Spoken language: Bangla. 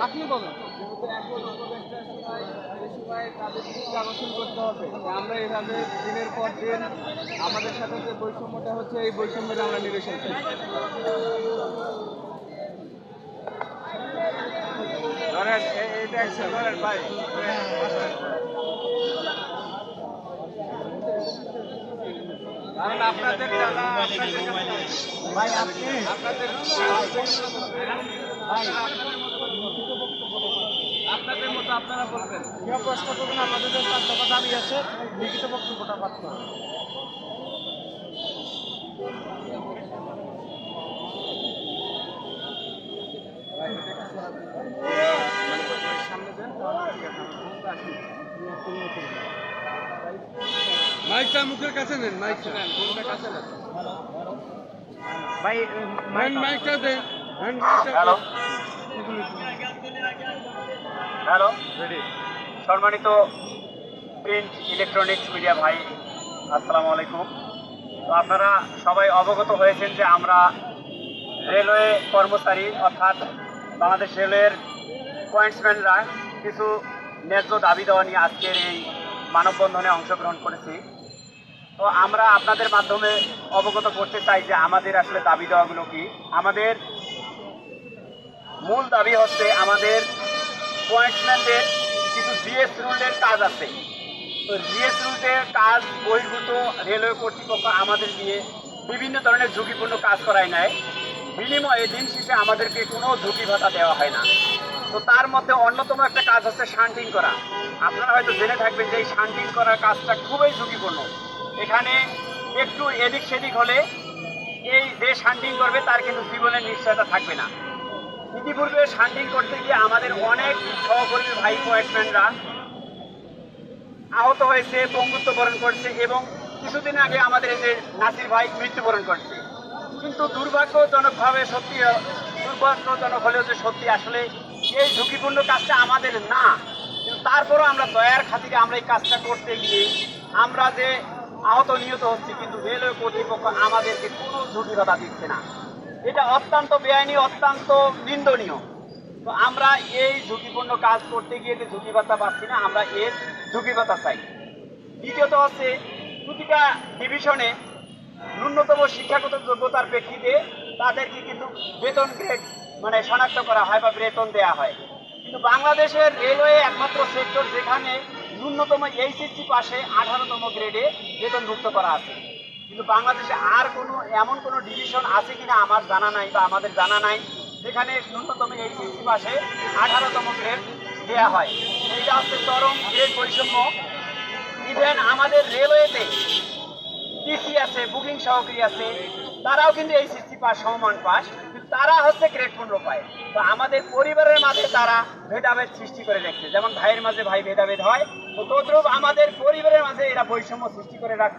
আপনি বলেন। করতে হবে আমরা এভাবে দিনের পর দিন আমাদের সাথে যে বৈষম্যটা হচ্ছে এই বৈষম্যটা আমরা নিরসন চাই ধরেন এটা ভাই কারণ আপনাদের টাকা আপনাদের কাছে- ভাই আপনি আপনাদের ভাই আপনাদের মতো আপনারা বলবেন। কেউ প্রশ্ন করবেন আমাদের যে চার দফা দাবি আছে লিখিত বক্তব্যটা পাঠাতে হবে সামনে দেন তাহলে ঠিক আছে মাইকটা মুখের কাছে নেন মাইকটা। নেন ফোনটা কাছে নেন ভাই হ্যান্ড মাইকটা দেন। হ্যান্ড মাইকটা হ্যালো হ্যালো সম্মানিত প্রিন্ট ইলেকট্রনিক্স মিডিয়া ভাই আসসালামু আলাইকুম। তো আপনারা সবাই অবগত হয়েছেন যে আমরা রেলওয়ে কর্মচারী অর্থাৎ বাংলাদেশ রেলওয়ের পয়েন্টসম্যানরা কিছু ন্যায্য দাবি দেওয়া নিয়ে আজকের এই মানববন্ধনে অংশগ্রহণ করেছি। তো আমরা আপনাদের মাধ্যমে অবগত করতে চাই যে আমাদের আসলে দাবি দেওয়াগুলো কি। আমাদের মূল দাবি হচ্ছে আমাদের পয়েন্টসম্যানদের কিছু জিএস রুলের কাজ আছে। তো জিএস রুলের কাজ বহির্ভূত রেলওয়ে কর্তৃপক্ষ আমাদের দিয়ে বিভিন্ন ধরনের ঝুঁকিপূর্ণ কাজ করায় নেয় বিনিময়ে দিন শেষে আমাদেরকে কোনো ঝুঁকি ভাতা দেওয়া হয় না। তো তার মধ্যে অন্যতম একটা কাজ হচ্ছে শান্টিং করা। আপনারা হয়তো জেনে থাকবেন যে এই শান্টিং করার কাজটা খুবই ঝুঁকিপূর্ণ। এখানে একটু এদিক সেদিক হলে এই যে শান্টিং করবে, তার কিন্তু জীবনের নিশ্চয়তা থাকবে না। ইতিপূর্বে শান্টিং করতে গিয়ে আমাদের অনেক সহকর্মী, ভাই পয়েন্টম্যানরা আহত হয়েছে বঙ্গুত্ব বরণ করছে এবং কিছুদিন আগে আমাদের এই যে নাসির ভাই মৃত্যুবরণ করছে। কিন্তু দুর্ভাগ্যজনকভাবে সত্যি, দুর্ভাগ্যজনক হলেও যে সত্যি আসলে এই ঝুঁকিপূর্ণ কাজটা আমাদের না। কিন্তু তারপরও আমরা দয়ার খাতিরে আমরা এই কাজটা করতে গিয়ে আমরা যে আহত নিহত হচ্ছে, কিন্তু রেলওয়ে কর্তৃপক্ষ আমাদেরকে কোনো ভাতা দিচ্ছে না। এটা অত্যন্ত বেআইনি, অত্যন্ত নিন্দনীয়। তো আমরা এই ঝুঁকিপূর্ণ কাজ করতে গিয়ে যে ঝুঁকি পাচ্ছি না, আমরা এর ঝুঁকি ভাতা চাই। দ্বিতীয়ত হচ্ছে, প্রতিটা ডিভিশনে ন্যূনতম শিক্ষাগত যোগ্যতার প্রেক্ষিতে তাদেরকে কিন্তু বেতন গ্রেড মানে শনাক্ত করা হয় বা বেতন দেওয়া হয়। কিন্তু বাংলাদেশের রেলওয়ে একমাত্র সেক্টর যেখানে ন্যূনতম এইচএসসি পাশে আঠারোতম গ্রেডে বেতনভুক্ত করা আছে। কিন্তু বাংলাদেশে আর কোনো, এমন কোনো ডিভিশন আছে কিনা আমার জানা নাই বা আমাদের জানা নাই। যেখানে ন্যূনতম এইচএসসি পাশে আঠারোতম গ্রেড দেওয়া হয়। এইটা হচ্ছে চরম গ্রেড বৈষম্য। ইভেন আমাদের রেলওয়েতে টিসি আছে বুকিং সহকারী আছে, তারাও কিন্তু এই সিসি পাস সমমান পাস, কিন্তু তারা হচ্ছে গ্রেড পনেরো পায়। তো আমাদের পরিবারের মাঝে তারা ভেদাভেদ সৃষ্টি করে রাখছে। যেমন ভাইয়ের মাঝে ভাই ভেদাভেদ হয়, তো তদ্রুপ আমাদের পরিবারের মাঝে এরা বৈষম্য সৃষ্টি করে রাখছে।